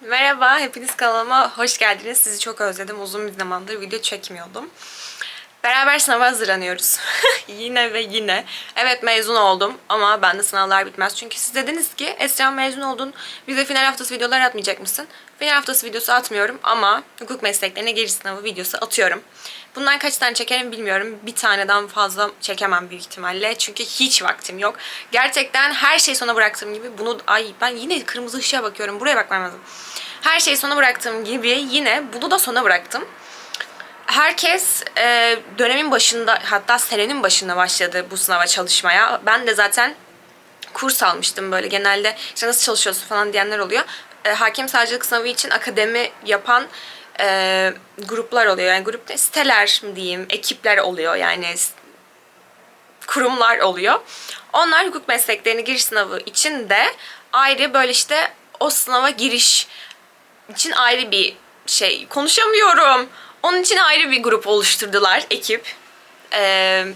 Merhaba, hepiniz kanalıma hoş geldiniz. Sizi çok özledim. Uzun bir zamandır video çekmiyordum. Beraber sınava hazırlanıyoruz. yine ve yine. Evet mezun oldum ama bende sınavlar bitmez. Çünkü siz dediniz ki Esra mezun oldun. Bize final haftası videolar atmayacak mısın? Final haftası videosu atmıyorum ama hukuk mesleklerine giriş sınavı videosu atıyorum. Bundan kaç tane çekerim bilmiyorum. Bir taneden fazla çekemem büyük ihtimalle. Çünkü hiç vaktim yok. Gerçekten her şeyi sona bıraktığım gibi bunu... Ay ben yine kırmızı ışığa bakıyorum. Buraya bakmam lazım. Her şeyi sona bıraktığım gibi yine bunu da sona bıraktım. Herkes e, dönemin başında hatta senenin başında başladı bu sınava çalışmaya. Ben de zaten kurs almıştım böyle genelde işte nasıl çalışıyorsun falan diyenler oluyor. E, hakim savcılık sınavı için akademi yapan e, gruplar oluyor. Yani grup ne? Siteler mi diyeyim, ekipler oluyor yani kurumlar oluyor. Onlar hukuk mesleklerine giriş sınavı için de ayrı böyle işte o sınava giriş için ayrı bir şey konuşamıyorum. Onun için ayrı bir grup oluşturdular ekip. Ee,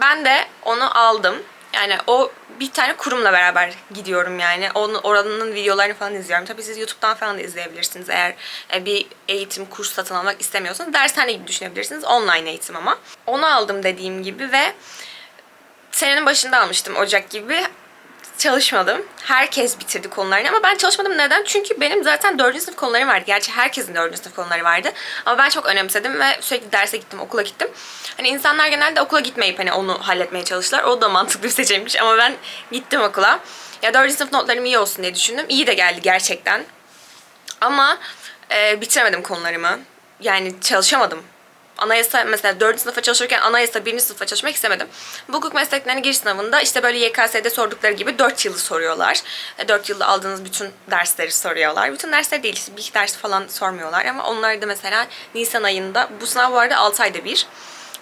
ben de onu aldım. Yani o bir tane kurumla beraber gidiyorum yani. Onun oranın videolarını falan izliyorum. Tabii siz YouTube'dan falan da izleyebilirsiniz eğer e, bir eğitim kurs satın almak istemiyorsanız. Dershane gibi düşünebilirsiniz. Online eğitim ama. Onu aldım dediğim gibi ve senenin başında almıştım Ocak gibi. Çalışmadım. Herkes bitirdi konularını ama ben çalışmadım. Neden? Çünkü benim zaten 4. sınıf konularım vardı. Gerçi herkesin 4. sınıf konuları vardı. Ama ben çok önemsedim ve sürekli derse gittim, okula gittim. Hani insanlar genelde okula gitmeyip hani onu halletmeye çalıştılar. O da mantıklı bir seçimmiş ama ben gittim okula. Ya 4. sınıf notlarım iyi olsun diye düşündüm. İyi de geldi gerçekten. Ama e, bitiremedim konularımı. Yani çalışamadım. Anayasa mesela 4. sınıfa çalışırken anayasa 1. sınıfa çalışmak istemedim. Bu hukuk mesleklerine giriş sınavında işte böyle YKS'de sordukları gibi 4 yılı soruyorlar. 4 yılda aldığınız bütün dersleri soruyorlar. Bütün dersleri değil, bir iki ders falan sormuyorlar ama onlar da mesela Nisan ayında, bu sınav bu arada 6 ayda bir.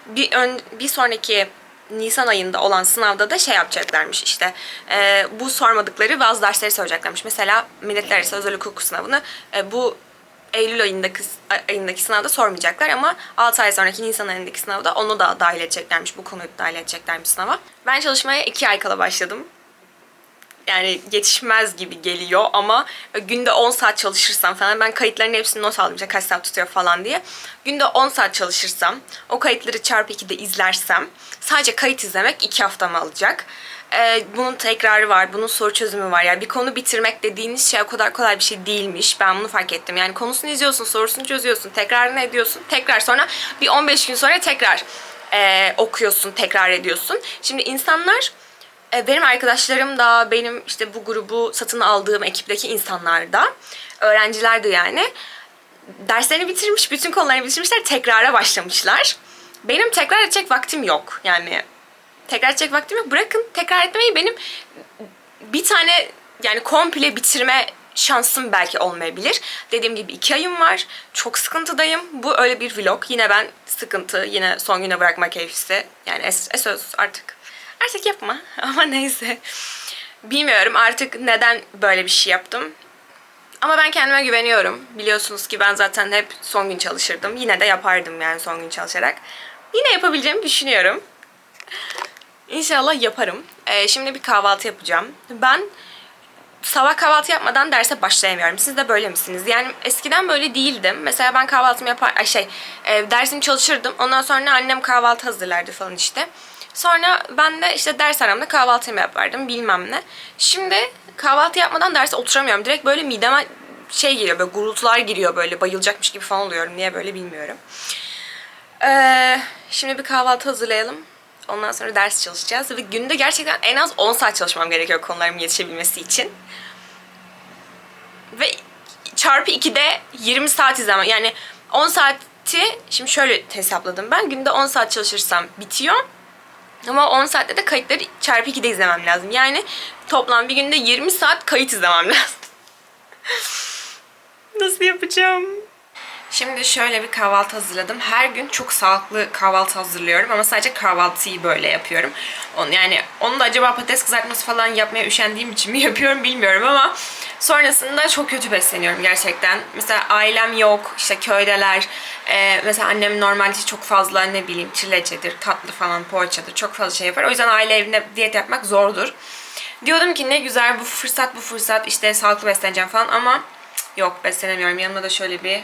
Bir, ön, bir sonraki Nisan ayında olan sınavda da şey yapacaklarmış işte e, bu sormadıkları bazı dersleri soracaklarmış. Mesela milletler arası özel hukuk sınavını e, bu Eylül ayındaki, ayındaki sınavda sormayacaklar ama 6 ay sonraki Nisan ayındaki sınavda onu da dahil edeceklermiş. Bu konuyu da dahil edeceklermiş sınava. Ben çalışmaya 2 ay kala başladım. Yani yetişmez gibi geliyor ama günde 10 saat çalışırsam falan ben kayıtların hepsini not aldım işte kaç saat tutuyor falan diye. Günde 10 saat çalışırsam o kayıtları çarpı 2'de izlersem sadece kayıt izlemek 2 haftamı alacak. Ee, bunun tekrarı var, bunun soru çözümü var. Yani bir konu bitirmek dediğiniz şey o kadar kolay bir şey değilmiş. Ben bunu fark ettim. Yani konusunu izliyorsun, sorusunu çözüyorsun, tekrarını ediyorsun. Tekrar sonra bir 15 gün sonra tekrar e, okuyorsun, tekrar ediyorsun. Şimdi insanlar e, benim arkadaşlarım da benim işte bu grubu satın aldığım ekipteki insanlar da öğrenciler de yani derslerini bitirmiş, bütün konularını bitirmişler, tekrara başlamışlar. Benim tekrar edecek vaktim yok. Yani tekrar edecek vaktim yok. Bırakın tekrar etmeyi benim bir tane yani komple bitirme şansım belki olmayabilir. Dediğim gibi iki ayım var. Çok sıkıntıdayım. Bu öyle bir vlog. Yine ben sıkıntı, yine son güne bırakma keyfisi. Yani es, es söz artık. Artık yapma. Ama neyse. Bilmiyorum artık neden böyle bir şey yaptım. Ama ben kendime güveniyorum. Biliyorsunuz ki ben zaten hep son gün çalışırdım. Yine de yapardım yani son gün çalışarak. Yine yapabileceğimi düşünüyorum. İnşallah yaparım. Ee, şimdi bir kahvaltı yapacağım. Ben sabah kahvaltı yapmadan derse başlayamıyorum. Siz de böyle misiniz? Yani eskiden böyle değildim. Mesela ben kahvaltımı yapar, şey, e, dersimi çalışırdım. Ondan sonra annem kahvaltı hazırlardı falan işte. Sonra ben de işte ders aramda kahvaltımı yapardım bilmem ne. Şimdi kahvaltı yapmadan derse oturamıyorum. Direkt böyle mideme şey geliyor böyle gurultular giriyor böyle bayılacakmış gibi falan oluyorum. Niye böyle bilmiyorum. Ee, şimdi bir kahvaltı hazırlayalım. Ondan sonra ders çalışacağız. Ve günde gerçekten en az 10 saat çalışmam gerekiyor konularım yetişebilmesi için. Ve çarpı 2'de 20 saat izlemem. Yani 10 saati şimdi şöyle hesapladım ben. Günde 10 saat çalışırsam bitiyor. Ama 10 saatte de kayıtları çarpı 2'de izlemem lazım. Yani toplam bir günde 20 saat kayıt izlemem lazım. Nasıl yapacağım? Şimdi şöyle bir kahvaltı hazırladım. Her gün çok sağlıklı kahvaltı hazırlıyorum ama sadece kahvaltıyı böyle yapıyorum. Yani onu da acaba patates kızartması falan yapmaya üşendiğim için mi yapıyorum bilmiyorum ama sonrasında çok kötü besleniyorum gerçekten. Mesela ailem yok, işte köydeler. Ee, mesela annem normalde çok fazla ne bileyim çileçedir, tatlı falan, poğaçadır çok fazla şey yapar. O yüzden aile evinde diyet yapmak zordur. Diyordum ki ne güzel bu fırsat bu fırsat işte sağlıklı besleneceğim falan ama Yok beslenemiyorum. Yanıma da şöyle bir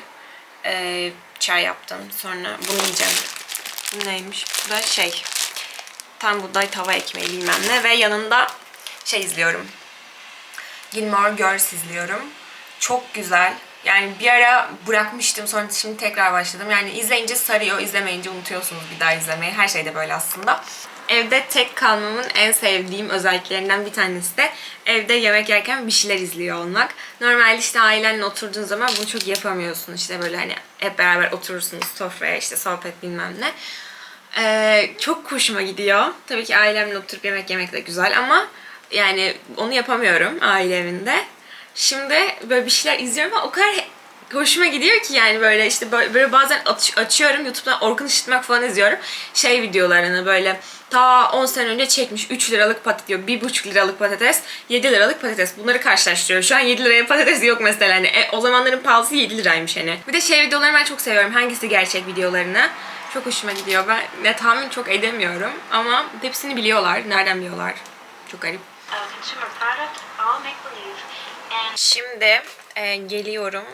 e, çay yaptım. Sonra bunu yiyeceğim. Bu neymiş? Bu da şey tam buğday tava ekmeği bilmem ne ve yanında şey izliyorum. Gilmore Girls izliyorum. Çok güzel. Yani bir ara bırakmıştım sonra şimdi tekrar başladım. Yani izleyince sarıyor, izlemeyince unutuyorsunuz bir daha izlemeyi. Her şeyde böyle aslında. Evde tek kalmamın en sevdiğim özelliklerinden bir tanesi de evde yemek yerken bir şeyler izliyor olmak. Normalde işte ailenle oturduğun zaman bunu çok yapamıyorsun. İşte böyle hani hep beraber oturursunuz sofraya işte sohbet bilmem ne. Ee, çok hoşuma gidiyor. Tabii ki ailemle oturup yemek yemek de güzel ama yani onu yapamıyorum aile evinde. Şimdi böyle bir şeyler izliyorum ama o kadar hoşuma gidiyor ki yani böyle işte böyle, bazen aç- açıyorum YouTube'dan Orkun Işıtmak falan izliyorum. Şey videolarını böyle ta 10 sene önce çekmiş 3 liralık patates diyor. 1,5 liralık patates, 7 liralık patates. Bunları karşılaştırıyorum. Şu an 7 liraya patates yok mesela. Hani e, o zamanların pahalısı 7 liraymış hani. Bir de şey videolarını ben çok seviyorum. Hangisi gerçek videolarını. Çok hoşuma gidiyor. Ben ne tahmin çok edemiyorum ama hepsini biliyorlar. Nereden biliyorlar? Çok garip. and Şimdi e, geliyorum.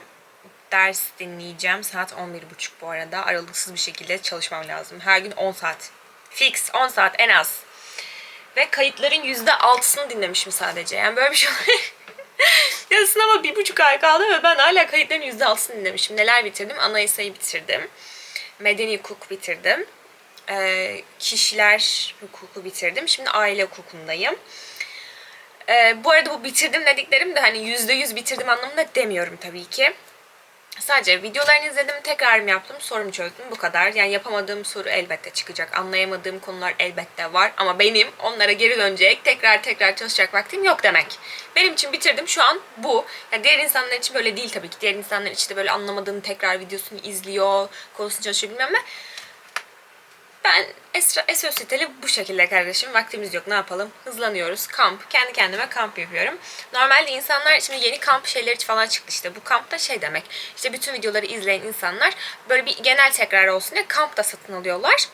Ders dinleyeceğim. Saat 11.30 bu arada. Aralıksız bir şekilde çalışmam lazım. Her gün 10 saat. Fix 10 saat en az. Ve kayıtların %6'sını dinlemişim sadece. Yani böyle bir şey Ya sınava bir buçuk ay kaldı ve ben hala kayıtların %6'sını dinlemişim. Neler bitirdim? Anayasayı bitirdim. Medeni hukuk bitirdim. Ee, kişiler hukuku bitirdim. Şimdi aile hukukundayım. Ee, bu arada bu bitirdim dediklerim de hani yüzde yüz bitirdim anlamında demiyorum tabii ki. Sadece videolarını izledim, tekrarımı yaptım, sorumu çözdüm. Bu kadar. Yani yapamadığım soru elbette çıkacak. Anlayamadığım konular elbette var. Ama benim onlara geri dönecek, tekrar tekrar çalışacak vaktim yok demek. Benim için bitirdim. Şu an bu. Yani diğer insanlar için böyle değil tabii ki. Diğer insanlar için de böyle anlamadığım tekrar videosunu izliyor, konusunu çalışıyor bilmem ne. Ben Esra, Esositeli bu şekilde kardeşim. Vaktimiz yok ne yapalım? Hızlanıyoruz. Kamp. Kendi kendime kamp yapıyorum. Normalde insanlar şimdi yeni kamp şeyleri falan çıktı işte. Bu kamp da şey demek. İşte bütün videoları izleyen insanlar böyle bir genel tekrar olsun diye kamp da satın alıyorlar.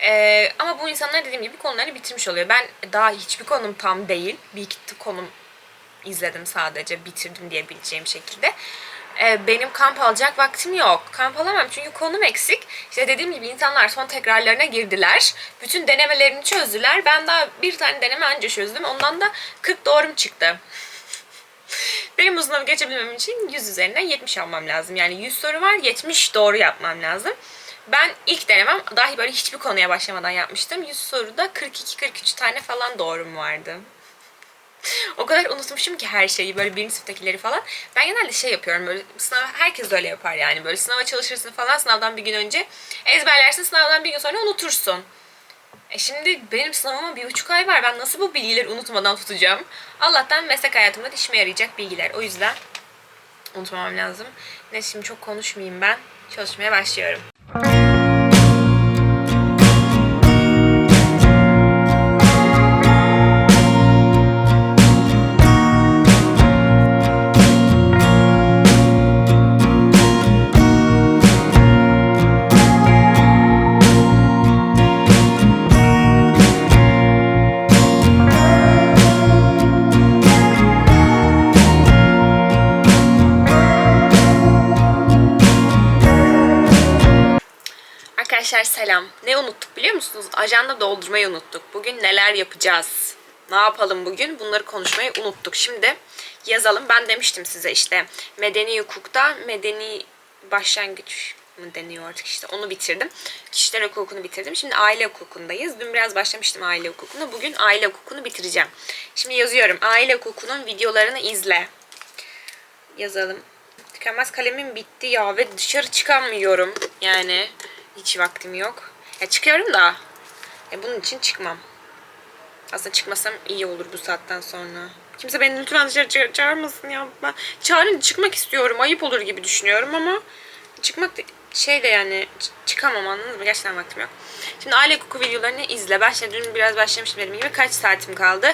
Ee, ama bu insanlar dediğim gibi konularını bitirmiş oluyor. Ben daha hiçbir konum tam değil. Bir iki konum izledim sadece bitirdim diyebileceğim şekilde. Ee, benim kamp alacak vaktim yok. Kamp alamam çünkü konum eksik. İşte dediğim gibi insanlar son tekrarlarına girdiler. Bütün denemelerini çözdüler. Ben daha bir tane deneme anca çözdüm. Ondan da 40 doğrum çıktı. Benim bu sınavı geçebilmem için 100 üzerinden 70 almam lazım. Yani 100 soru var 70 doğru yapmam lazım. Ben ilk denemem dahi böyle hiçbir konuya başlamadan yapmıştım. 100 soruda 42-43 tane falan doğrum vardı. O kadar unutmuşum ki her şeyi böyle birinci sınıftakileri falan. Ben genelde şey yapıyorum böyle sınav herkes öyle yapar yani böyle sınava çalışırsın falan sınavdan bir gün önce ezberlersin sınavdan bir gün sonra unutursun. E şimdi benim sınavıma bir buçuk ay var. Ben nasıl bu bilgileri unutmadan tutacağım? Allah'tan meslek hayatımda da işime yarayacak bilgiler. O yüzden unutmamam lazım. Neyse şimdi çok konuşmayayım ben. Çalışmaya başlıyorum. Selam. Ne unuttuk biliyor musunuz? Ajanda doldurmayı unuttuk. Bugün neler yapacağız? Ne yapalım bugün? Bunları konuşmayı unuttuk. Şimdi yazalım. Ben demiştim size işte medeni hukukta medeni başlangıç mı deniyor artık işte onu bitirdim. Kişiler hukukunu bitirdim. Şimdi aile hukukundayız. Dün biraz başlamıştım aile hukukuna. Bugün aile hukukunu bitireceğim. Şimdi yazıyorum. Aile hukukunun videolarını izle. Yazalım. Tükenmez kalemim bitti ya ve dışarı çıkamıyorum. Yani hiç vaktim yok. Ya çıkıyorum da ya bunun için çıkmam. Aslında çıkmasam iyi olur bu saatten sonra. Kimse beni lütfen dışarı ça- çağırmasın ya. Ben çağırın çıkmak istiyorum. Ayıp olur gibi düşünüyorum ama çıkmak şey de yani çıkamam anladınız mı? Gerçekten vaktim yok. Şimdi aile hukuku videolarını izle. Ben şimdi dün biraz başlamıştım dediğim gibi. Kaç saatim kaldı?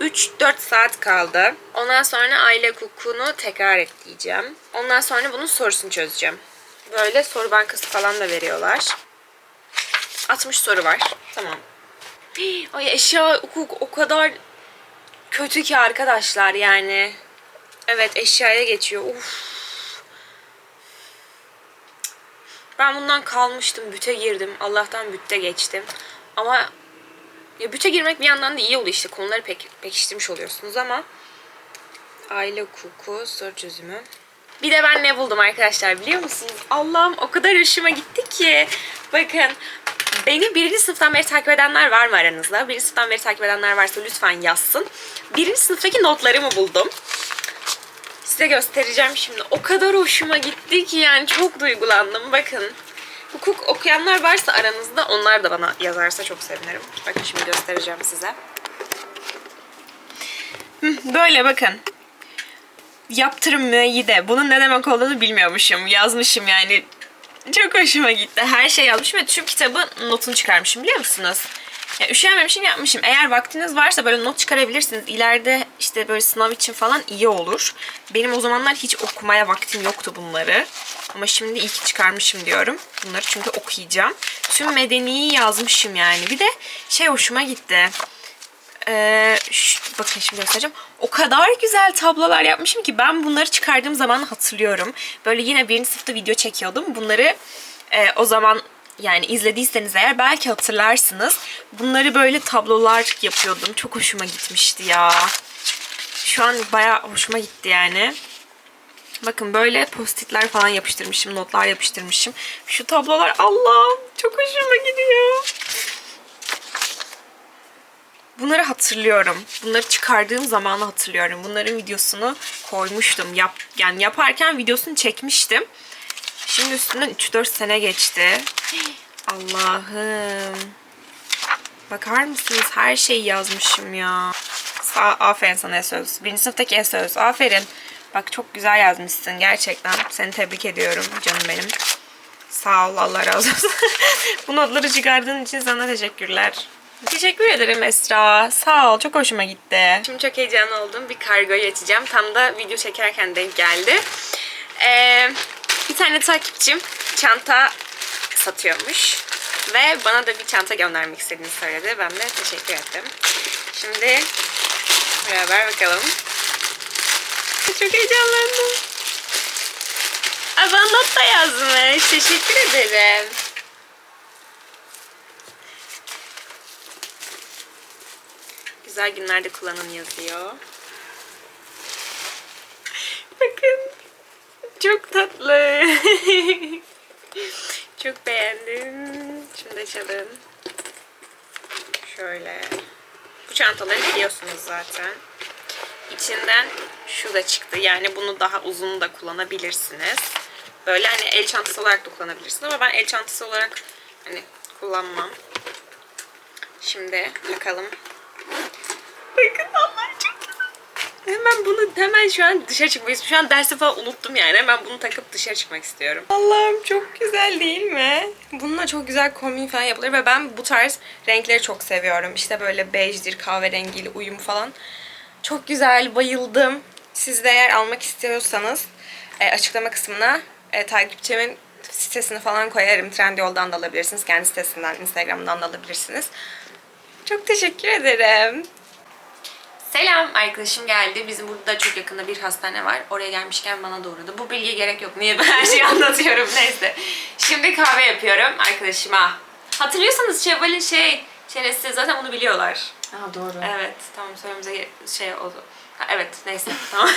3-4 saat kaldı. Ondan sonra aile hukukunu tekrar et diyeceğim. Ondan sonra bunun sorusunu çözeceğim böyle soru bankası falan da veriyorlar. 60 soru var. Tamam. Ay eşya hukuk o kadar kötü ki arkadaşlar yani. Evet eşyaya geçiyor. Uf. Ben bundan kalmıştım. Büte girdim. Allah'tan bütte geçtim. Ama ya büte girmek bir yandan da iyi oluyor işte. Konuları pek, pekiştirmiş oluyorsunuz ama aile hukuku soru çözümü. Bir de ben ne buldum arkadaşlar biliyor musunuz? Allah'ım o kadar hoşuma gitti ki. Bakın beni birinci sınıftan beri takip edenler var mı aranızda? Birinci sınıftan beri takip edenler varsa lütfen yazsın. Birinci sınıftaki notlarımı buldum. Size göstereceğim şimdi. O kadar hoşuma gitti ki yani çok duygulandım. Bakın. Hukuk okuyanlar varsa aranızda onlar da bana yazarsa çok sevinirim. Bakın şimdi göstereceğim size. Böyle bakın. Yaptırım müeyyide. Bunun ne demek olduğunu bilmiyormuşum. Yazmışım yani. Çok hoşuma gitti. Her şey yazmışım ve tüm kitabın notunu çıkarmışım biliyor musunuz? Ya üşenmemişim yapmışım. Eğer vaktiniz varsa böyle not çıkarabilirsiniz. İleride işte böyle sınav için falan iyi olur. Benim o zamanlar hiç okumaya vaktim yoktu bunları. Ama şimdi iyi ki çıkarmışım diyorum. Bunları çünkü okuyacağım. Tüm medeniyi yazmışım yani. Bir de şey hoşuma gitti. Ee, şu- bakın şimdi göstereceğim. O kadar güzel tablolar yapmışım ki ben bunları çıkardığım zaman hatırlıyorum. Böyle yine birinci sınıfta video çekiyordum. Bunları e, o zaman yani izlediyseniz eğer belki hatırlarsınız. Bunları böyle tablolar yapıyordum. Çok hoşuma gitmişti ya. Şu an bayağı hoşuma gitti yani. Bakın böyle postitler falan yapıştırmışım, notlar yapıştırmışım. Şu tablolar Allah'ım çok hoşuma gidiyor. Bunları hatırlıyorum. Bunları çıkardığım zamanı hatırlıyorum. Bunların videosunu koymuştum. Yap, yani yaparken videosunu çekmiştim. Şimdi üstünden 3-4 sene geçti. Allah'ım. Bakar mısınız? Her şeyi yazmışım ya. Aferin sana Esöz. Birinci sınıftaki Esöz. Aferin. Bak çok güzel yazmışsın gerçekten. Seni tebrik ediyorum canım benim. Sağ ol Allah razı olsun. Bu notları çıkardığın için sana teşekkürler. Teşekkür ederim Esra. Sağ ol. Çok hoşuma gitti. Şimdi çok heyecanlı oldum. Bir kargoyu açacağım. Tam da video çekerken denk geldi. Ee, bir tane takipçim çanta satıyormuş. Ve bana da bir çanta göndermek istediğini söyledi. Ben de teşekkür ettim. Şimdi beraber bakalım. Çok heyecanlandım. Not da yazmış. Teşekkür ederim. Güzel günlerde kullanın yazıyor. Bakın. Çok tatlı. Çok beğendim. Şimdi açalım. Şöyle. Bu çantaları biliyorsunuz zaten. İçinden şu da çıktı. Yani bunu daha uzun da kullanabilirsiniz. Böyle hani el çantası olarak da kullanabilirsiniz ama ben el çantası olarak hani kullanmam. Şimdi takalım. Bakın Allah çok güzel. Hemen bunu hemen şu an dışarı çıkmayı Şu an dersi falan unuttum yani. Hemen bunu takıp dışarı çıkmak istiyorum. Allah'ım çok güzel değil mi? Bununla çok güzel kombin falan yapılır ve ben bu tarz renkleri çok seviyorum. İşte böyle bejdir, kahverengiyle uyum falan. Çok güzel, bayıldım. Siz de eğer almak istiyorsanız e, açıklama kısmına e, takipçimin sitesini falan koyarım. Trendyol'dan da alabilirsiniz. Kendi sitesinden, Instagram'dan da alabilirsiniz. Çok teşekkür ederim. Selam arkadaşım geldi. Bizim burada çok yakında bir hastane var. Oraya gelmişken bana da uğradı. Bu bilgiye gerek yok. Niye ben her şeyi anlatıyorum neyse. Şimdi kahve yapıyorum arkadaşıma. Hatırlıyorsanız Şevval'in şey çenesi zaten onu biliyorlar. Aa doğru. Evet tamam söylememize şey oldu. Ha, evet neyse tamam.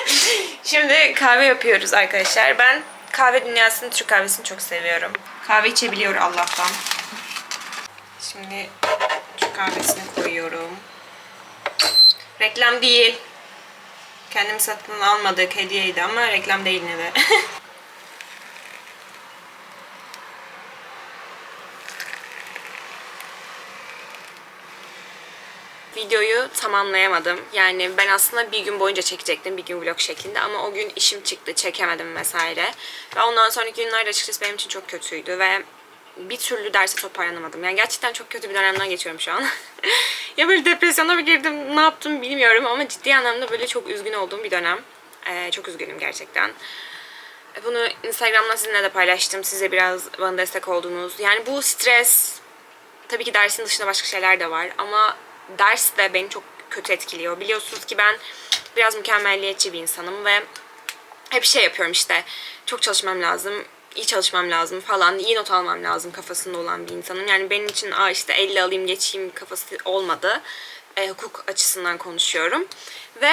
Şimdi kahve yapıyoruz arkadaşlar. Ben kahve dünyasının Türk kahvesini çok seviyorum. Kahve içebiliyor Allah'tan. Şimdi Türk kahvesini koyuyorum. Reklam değil. Kendim satın almadık hediyeydi ama reklam değil yine de. videoyu tamamlayamadım. Yani ben aslında bir gün boyunca çekecektim. Bir gün vlog şeklinde ama o gün işim çıktı. Çekemedim vesaire. Ve ondan sonraki günler açıkçası benim için çok kötüydü ve bir türlü derse toparlanamadım. Yani gerçekten çok kötü bir dönemden geçiyorum şu an. ya böyle depresyona mı girdim, ne yaptım bilmiyorum ama ciddi anlamda böyle çok üzgün olduğum bir dönem. Ee, çok üzgünüm gerçekten. Bunu Instagram'dan sizinle de paylaştım. Size biraz bana destek oldunuz. Yani bu stres, tabii ki dersin dışında başka şeyler de var ama ders de beni çok kötü etkiliyor. Biliyorsunuz ki ben biraz mükemmelliyetçi bir insanım ve hep şey yapıyorum işte çok çalışmam lazım. İyi çalışmam lazım falan, iyi not almam lazım kafasında olan bir insanım. Yani benim için Aa işte 50 alayım geçeyim kafası olmadı. E, hukuk açısından konuşuyorum. Ve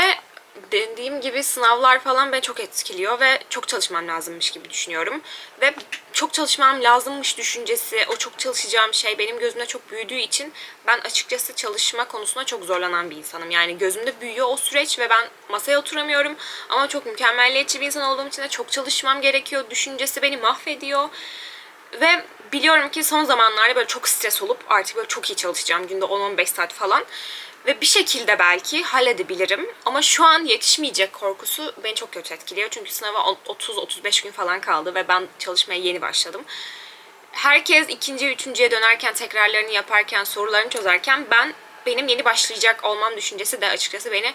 dediğim gibi sınavlar falan beni çok etkiliyor ve çok çalışmam lazımmış gibi düşünüyorum. Ve çok çalışmam lazımmış düşüncesi, o çok çalışacağım şey benim gözümde çok büyüdüğü için ben açıkçası çalışma konusunda çok zorlanan bir insanım. Yani gözümde büyüyor o süreç ve ben masaya oturamıyorum ama çok mükemmelliyetçi bir insan olduğum için de çok çalışmam gerekiyor. Düşüncesi beni mahvediyor. Ve biliyorum ki son zamanlarda böyle çok stres olup artık böyle çok iyi çalışacağım. Günde 10-15 saat falan. Ve bir şekilde belki halledebilirim. Ama şu an yetişmeyecek korkusu beni çok kötü etkiliyor. Çünkü sınava 30-35 gün falan kaldı ve ben çalışmaya yeni başladım. Herkes ikinci, üçüncüye dönerken, tekrarlarını yaparken, sorularını çözerken ben benim yeni başlayacak olmam düşüncesi de açıkçası beni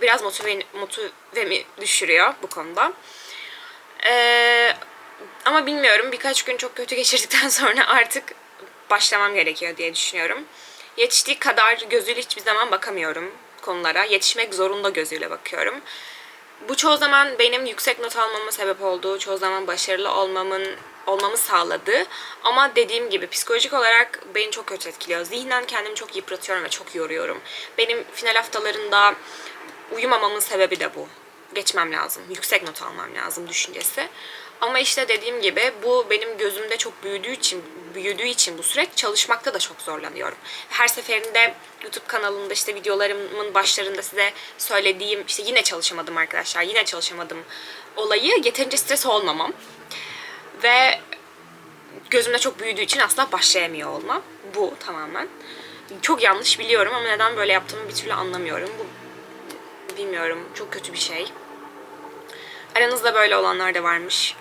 biraz motive, motivemi düşürüyor bu konuda. Ee, ama bilmiyorum birkaç gün çok kötü geçirdikten sonra artık başlamam gerekiyor diye düşünüyorum. Yetiştiği kadar gözüyle hiçbir zaman bakamıyorum konulara. Yetişmek zorunda gözüyle bakıyorum. Bu çoğu zaman benim yüksek not almama sebep oldu. Çoğu zaman başarılı olmamın olmamı sağladı. Ama dediğim gibi psikolojik olarak beni çok kötü etkiliyor. Zihnen kendimi çok yıpratıyorum ve çok yoruyorum. Benim final haftalarında uyumamamın sebebi de bu. Geçmem lazım. Yüksek not almam lazım düşüncesi. Ama işte dediğim gibi bu benim gözümde çok büyüdüğü için büyüdüğü için bu süreç çalışmakta da çok zorlanıyorum. Her seferinde YouTube kanalımda işte videolarımın başlarında size söylediğim işte yine çalışamadım arkadaşlar. Yine çalışamadım olayı yeterince stres olmamam. Ve gözümde çok büyüdüğü için asla başlayamıyor olmam. Bu tamamen. Çok yanlış biliyorum ama neden böyle yaptığımı bir türlü anlamıyorum. Bu bilmiyorum çok kötü bir şey. Aranızda böyle olanlar da varmış.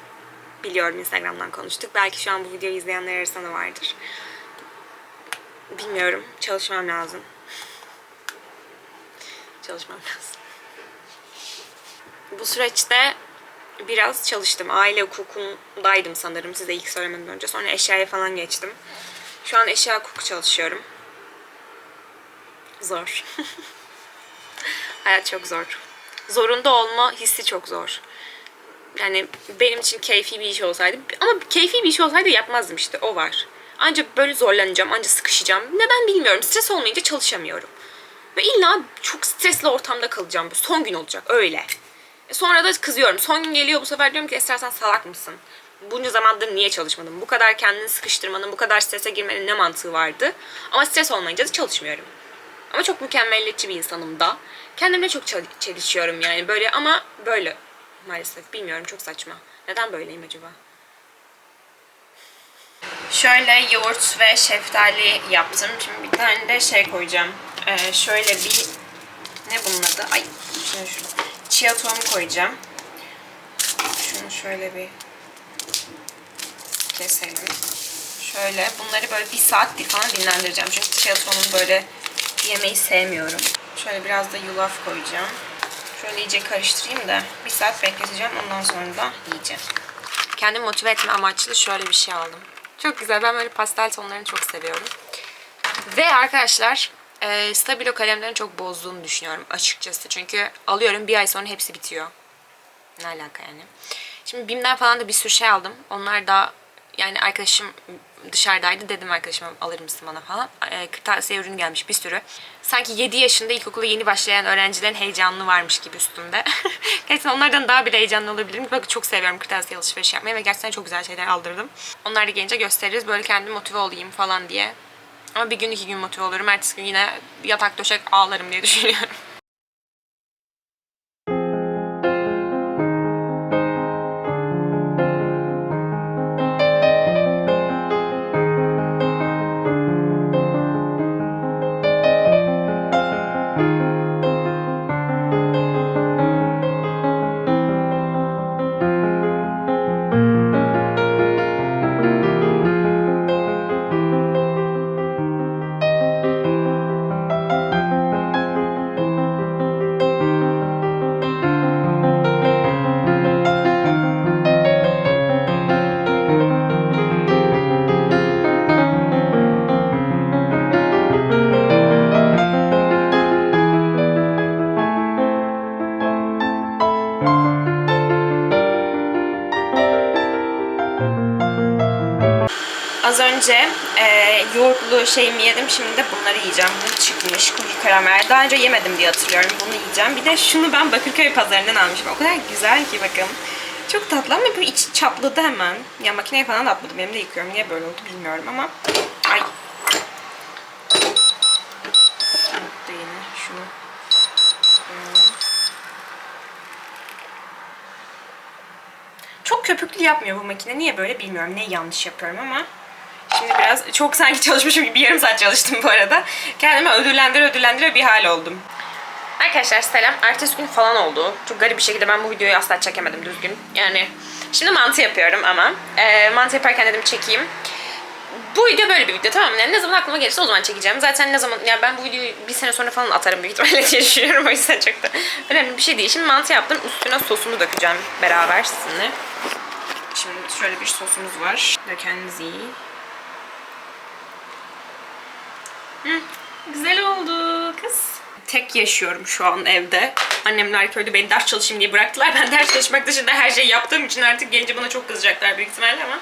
Biliyorum Instagram'dan konuştuk. Belki şu an bu videoyu izleyenler arasında da vardır. Bilmiyorum. Çalışmam lazım. Çalışmam lazım. Bu süreçte biraz çalıştım. Aile hukukundaydım sanırım size ilk söylemeden önce. Sonra eşyaya falan geçtim. Şu an eşya hukuku çalışıyorum. Zor. Hayat çok zor. Zorunda olma hissi çok zor. Yani benim için keyfi bir iş olsaydı ama keyfi bir iş olsaydı yapmazdım işte o var. Ancak böyle zorlanacağım, ancak sıkışacağım. Neden bilmiyorum. Stres olmayınca çalışamıyorum. Ve illa çok stresli ortamda kalacağım. Bu son gün olacak öyle. E sonra da kızıyorum. Son gün geliyor bu sefer diyorum ki Esra sen salak mısın? Bunca zamandır niye çalışmadın? Bu kadar kendini sıkıştırmanın, bu kadar strese girmenin ne mantığı vardı? Ama stres olmayınca da çalışmıyorum. Ama çok mükemmelliyetçi bir insanım da. Kendimle çok çel- çelişiyorum yani böyle ama böyle maalesef. Bilmiyorum çok saçma. Neden böyleyim acaba? Şöyle yoğurt ve şeftali yaptım. Şimdi bir tane de şey koyacağım. Ee, şöyle bir ne bunun adı? Ay şunu şunu. Chia tohumu koyacağım. Şunu şöyle bir keselim. Şöyle bunları böyle bir saat falan dinlendireceğim. Çünkü chia tohumunu böyle yemeyi sevmiyorum. Şöyle biraz da yulaf koyacağım. Şöyle iyice karıştırayım da bir saat bekleteceğim. Ondan sonra da yiyeceğim. Kendimi motive etme amaçlı şöyle bir şey aldım. Çok güzel. Ben böyle pastel tonlarını çok seviyorum. Ve arkadaşlar e, Stabilo kalemlerin çok bozduğunu düşünüyorum açıkçası. Çünkü alıyorum bir ay sonra hepsi bitiyor. Ne alaka yani. Şimdi BİM'den falan da bir sürü şey aldım. Onlar da yani arkadaşım dışarıdaydı. Dedim arkadaşıma alır mısın bana falan. E, kırtasiye ürün gelmiş bir sürü. Sanki 7 yaşında ilkokula yeni başlayan öğrencilerin heyecanlı varmış gibi üstümde. gerçekten onlardan daha bile heyecanlı olabilirim. Bak çok seviyorum kırtasiye alışveriş yapmayı ve gerçekten çok güzel şeyler aldırdım. Onlar da gelince gösteririz. Böyle kendimi motive olayım falan diye. Ama bir gün iki gün motive olurum. Ertesi gün yine yatak döşek ağlarım diye düşünüyorum. Şeyimi yedim. Şimdi de bunları yiyeceğim. Bu çıkmış cookie karamel. Daha önce yemedim diye hatırlıyorum. Bunu yiyeceğim. Bir de şunu ben Bakırköy pazarından almışım. O kadar güzel ki bakın. Çok tatlı ama bir içi çatladı hemen. Ya makineye falan da atmadım. Benim de yıkıyorum. Niye böyle oldu bilmiyorum ama. Ay. Yine şunu. Çok köpüklü yapmıyor bu makine. Niye böyle bilmiyorum. Ne yanlış yapıyorum ama. Şimdi biraz çok sanki çalışmışım gibi yarım saat çalıştım bu arada. Kendimi ödüllendire ödüllendire bir hal oldum. Arkadaşlar selam. Ertesi gün falan oldu. Çok garip bir şekilde ben bu videoyu asla çekemedim düzgün. Yani şimdi mantı yapıyorum ama e, mantı yaparken dedim çekeyim. Bu video böyle bir video tamam mı? Yani ne zaman aklıma gelirse o zaman çekeceğim. Zaten ne zaman yani ben bu videoyu bir sene sonra falan atarım büyük ihtimalle diye düşünüyorum. O yüzden çok da önemli bir şey değil. Şimdi mantı yaptım. Üstüne sosunu dökeceğim beraber sizinle. Şimdi şöyle bir sosumuz var. Dökeniz iyi. Güzel oldu kız. Tek yaşıyorum şu an evde. Annemler köyde beni ders çalışayım diye bıraktılar. Ben ders çalışmak dışında her şeyi yaptığım için artık gelince bana çok kızacaklar büyük ihtimalle ama.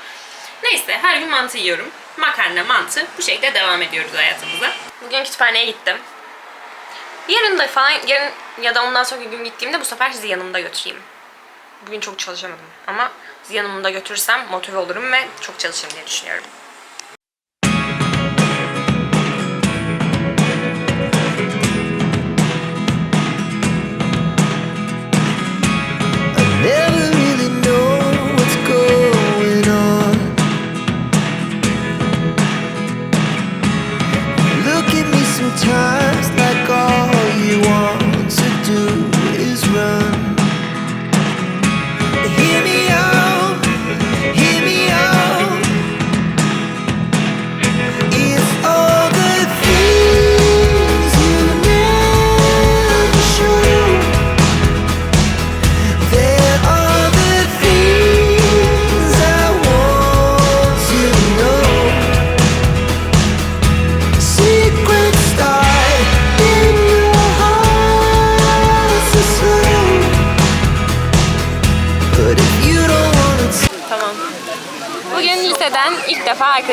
Neyse her gün mantı yiyorum. Makarna, mantı. Bu şekilde devam ediyoruz hayatımıza. Bugün kütüphaneye gittim. Yarın da falan, yarın ya da ondan sonraki gün gittiğimde bu sefer sizi yanımda götüreyim. Bugün çok çalışamadım ama sizi yanımda götürürsem motive olurum ve çok çalışırım diye düşünüyorum.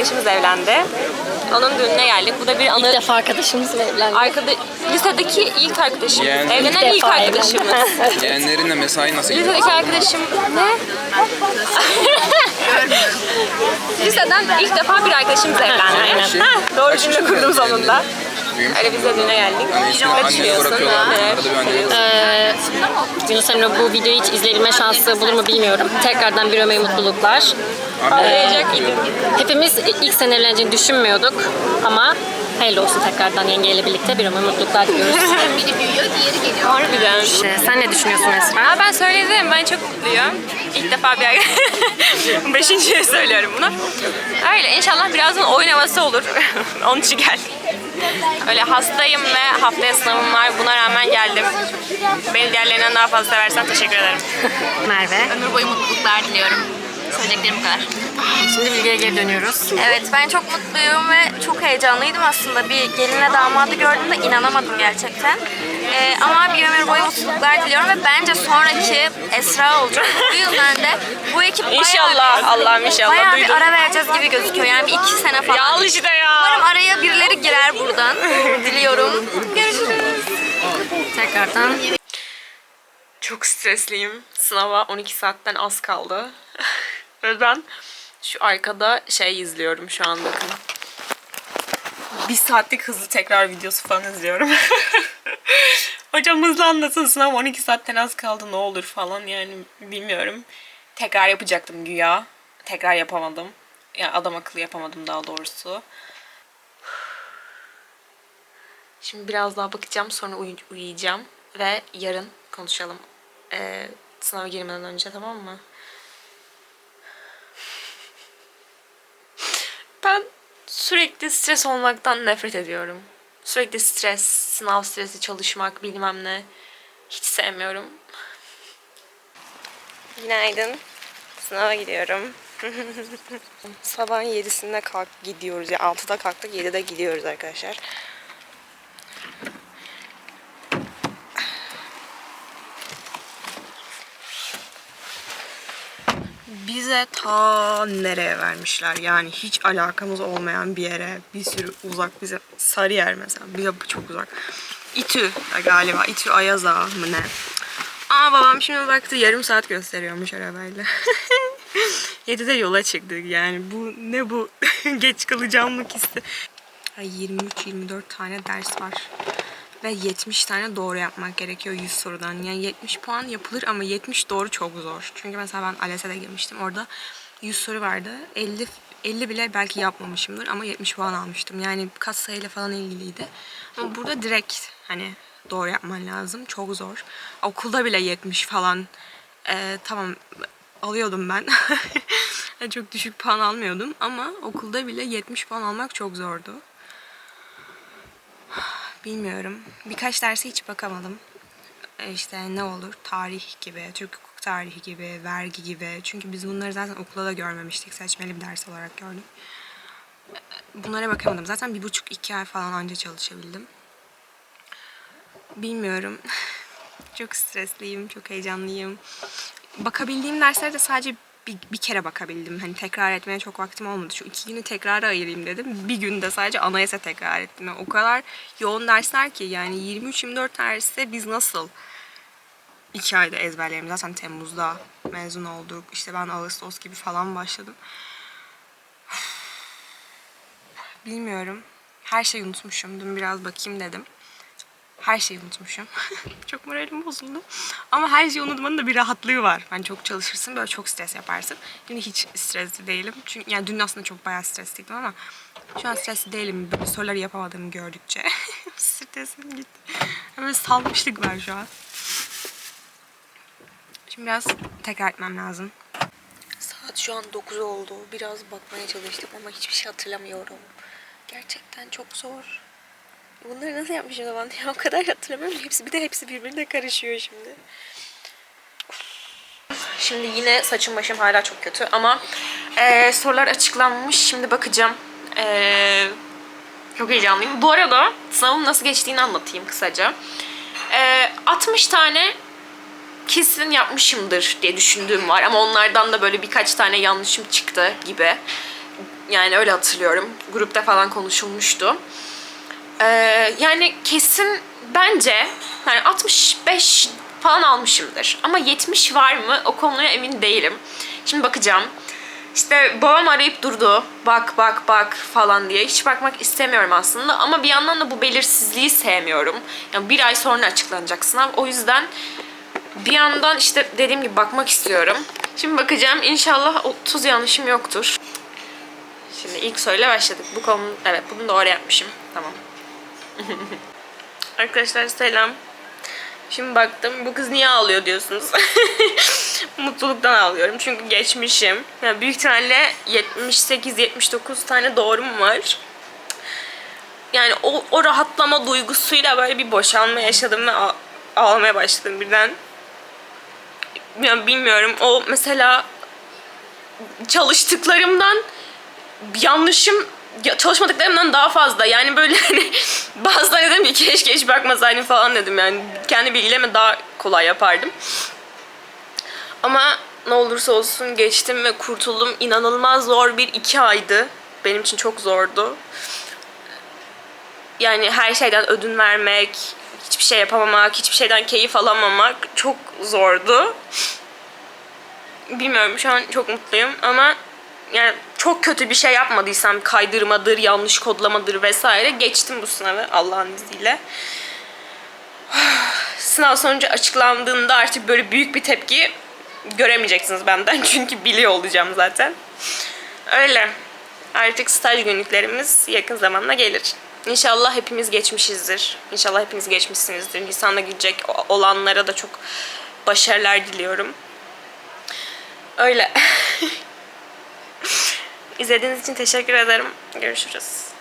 Arkadaşımız evlendi. Onun düğününe geldik. Bu da bir anı. İlk defa arkadaşımızla evlendik. Arkada lisedeki ilk arkadaşım. Yani- Evlenen İlk ilk defa arkadaşımız. Yeğenlerinle mesai nasıl gidiyor? Lisedeki arkadaşım ne? Liseden ilk defa bir arkadaşımız evlendi. Aynen. Ha, doğru cümle kurdum sonunda. Büyümüş Öyle biz de düğüne geldik. Hani işte Ne anneni düşünüyorsun? bırakıyorlar. Neler Arada bir anne söylüyorsun? Ee, Yunus Emre bu videoyu hiç izleyebilme şansı bulur mu bilmiyorum. Tekrardan bir ömür mutluluklar. Ağlayacak idim. Hepimiz ilk sene evleneceğini düşünmüyorduk ama hayırlı olsun tekrardan yengeyle birlikte bir ömür mutluluklar diliyoruz. Biri büyüyor, diğeri geliyor. Harbiden. Ee, Sen ne düşünüyorsun Esra? Aa, ben söyledim. Ben çok mutluyum. İlk defa bir Beşinciye söylüyorum bunu. Öyle inşallah birazdan oyun havası olur. Onun için geldim. Öyle hastayım ve haftaya sınavım var. Buna rağmen geldim. Beni diğerlerinden daha fazla seversen teşekkür ederim. Merve. Ömür boyu mutluluklar diliyorum. Söyleyeceklerim bu kadar. Şimdi bilgiye geri dönüyoruz. Evet ben çok mutluyum ve çok heyecanlıydım aslında. Bir gelinle damadı gördüğümde inanamadım gerçekten. Ee, ama bir ömür boyu mutluluklar diliyorum ve bence sonraki Esra olacak. Bu yüzden de bu ekip bayağı İnşallah. bir, Allah'ım inşallah. bayağı bir Duydum. ara vereceğiz gibi gözüküyor. Yani bir iki sene falan. Ya al işte ya. Umarım araya birileri girer buradan. Diliyorum. Görüşürüz. Tekrardan Çok stresliyim. Sınava 12 saatten az kaldı. Ve ben şu arkada şey izliyorum şu an bakın. Bir saatlik hızlı tekrar videosu falan izliyorum. Hocam hızlı anlatın sınav 12 saatten az kaldı ne olur falan yani bilmiyorum. Tekrar yapacaktım güya. Tekrar yapamadım. Yani adam akıllı yapamadım daha doğrusu. Şimdi biraz daha bakacağım sonra uyu- uyuyacağım ve yarın konuşalım. Ee, sınava girmeden önce tamam mı? Ben sürekli stres olmaktan nefret ediyorum. Sürekli stres, sınav stresi, çalışmak bilmem ne. Hiç sevmiyorum. Günaydın. Sınava gidiyorum. Sabahın 7'sinde kalk gidiyoruz. Ya 6'da kalktık 7'de gidiyoruz arkadaşlar. Bize ta nereye vermişler? Yani hiç alakamız olmayan bir yere. Bir sürü uzak bize Sarıyer mesela. Bize çok uzak. İTÜ galiba. İTÜ Ayaza mı ne? Aa babam şimdi baktı yarım saat gösteriyormuş arabayla. 7'de yola çıktık yani bu ne bu? Geç kalacağımlık hissi Ay 23-24 tane ders var ve 70 tane doğru yapmak gerekiyor 100 sorudan. Yani 70 puan yapılır ama 70 doğru çok zor. Çünkü mesela ben ALES'e girmiştim. Orada 100 soru vardı. 50 50 bile belki yapmamışımdır ama 70 puan almıştım. Yani kaç sayıyla falan ilgiliydi. Ama burada direkt hani doğru yapman lazım. Çok zor. Okulda bile 70 falan Ee, tamam alıyordum ben. Çok düşük puan almıyordum ama okulda bile 70 puan almak çok zordu. Bilmiyorum. Birkaç derse hiç bakamadım. E, İşte ne olur? Tarih gibi, Türk hukuk tarihi gibi, vergi gibi. Çünkü biz bunları zaten okulda da görmemiştik. Seçmeli bir ders olarak gördük. E, Bunlara bakamadım. Zaten bir buçuk iki ay falan anca çalışabildim. Bilmiyorum. çok stresliyim, çok heyecanlıyım. Bakabildiğim derslerde sadece bir, bir kere bakabildim. Hani tekrar etmeye çok vaktim olmadı. Şu iki günü tekrara ayırayım dedim. Bir günde sadece anayasa tekrar ettim. Yani o kadar yoğun dersler ki yani 23-24 derste biz nasıl iki ayda ezberleyelim. Zaten Temmuz'da mezun olduk. İşte ben Ağustos gibi falan başladım. Bilmiyorum. Her şeyi unutmuşum. Dün biraz bakayım dedim. Her şeyi unutmuşum. çok moralim bozuldu. Ama her şeyi unutmanın da bir rahatlığı var. Hani çok çalışırsın böyle çok stres yaparsın. Dün hiç stresli değilim. Çünkü yani dün aslında çok bayağı stresliydim ama şu an stresli değilim. Böyle soruları yapamadığımı gördükçe. Stresim gitti. Böyle salmışlık var şu an. Şimdi biraz tekrar etmem lazım. Saat şu an 9 oldu. Biraz bakmaya çalıştım ama hiçbir şey hatırlamıyorum. Gerçekten çok zor. Bunları nasıl yapmışım o zaman ya o kadar hatırlamıyorum. Hepsi bir de hepsi birbirine karışıyor şimdi. Şimdi yine saçım başım hala çok kötü ama eee, sorular açıklanmış. Şimdi bakacağım. Eee, çok heyecanlıyım. Bu arada sınavım nasıl geçtiğini anlatayım kısaca. Eee, 60 tane kesin yapmışımdır diye düşündüğüm var ama onlardan da böyle birkaç tane yanlışım çıktı gibi. Yani öyle hatırlıyorum. Grupta falan konuşulmuştu. Ee, yani kesin bence yani 65 falan almışımdır. Ama 70 var mı o konuya emin değilim. Şimdi bakacağım. İşte babam arayıp durdu. Bak bak bak falan diye. Hiç bakmak istemiyorum aslında. Ama bir yandan da bu belirsizliği sevmiyorum. Yani bir ay sonra açıklanacak sınav. O yüzden bir yandan işte dediğim gibi bakmak istiyorum. Şimdi bakacağım. İnşallah 30 yanlışım yoktur. Şimdi ilk soruyla başladık. Bu konu evet bunu doğru yapmışım. Tamam. Arkadaşlar selam. Şimdi baktım bu kız niye ağlıyor diyorsunuz. Mutluluktan ağlıyorum çünkü geçmişim. Yani büyük ihtimalle 78-79 tane doğrum var. Yani o, o rahatlama duygusuyla böyle bir boşalma yaşadım ve ağ- ağlamaya başladım birden. Yani bilmiyorum o mesela çalıştıklarımdan yanlışım ya çalışmadıklarımdan daha fazla. Yani böyle hani bazıları dedim ki keşke hiç bakmasaydım falan dedim yani. Kendi bilgilerimi daha kolay yapardım. Ama ne olursa olsun geçtim ve kurtuldum. İnanılmaz zor bir iki aydı. Benim için çok zordu. Yani her şeyden ödün vermek, hiçbir şey yapamamak, hiçbir şeyden keyif alamamak çok zordu. Bilmiyorum şu an çok mutluyum ama yani çok kötü bir şey yapmadıysam kaydırmadır, yanlış kodlamadır vesaire geçtim bu sınavı Allah'ın izniyle. Sınav sonucu açıklandığında artık böyle büyük bir tepki göremeyeceksiniz benden çünkü biliyor olacağım zaten. Öyle. Artık staj günlüklerimiz yakın zamanda gelir. İnşallah hepimiz geçmişizdir. İnşallah hepiniz geçmişsinizdir. Nisan'da gidecek olanlara da çok başarılar diliyorum. Öyle. İzlediğiniz için teşekkür ederim. Görüşürüz.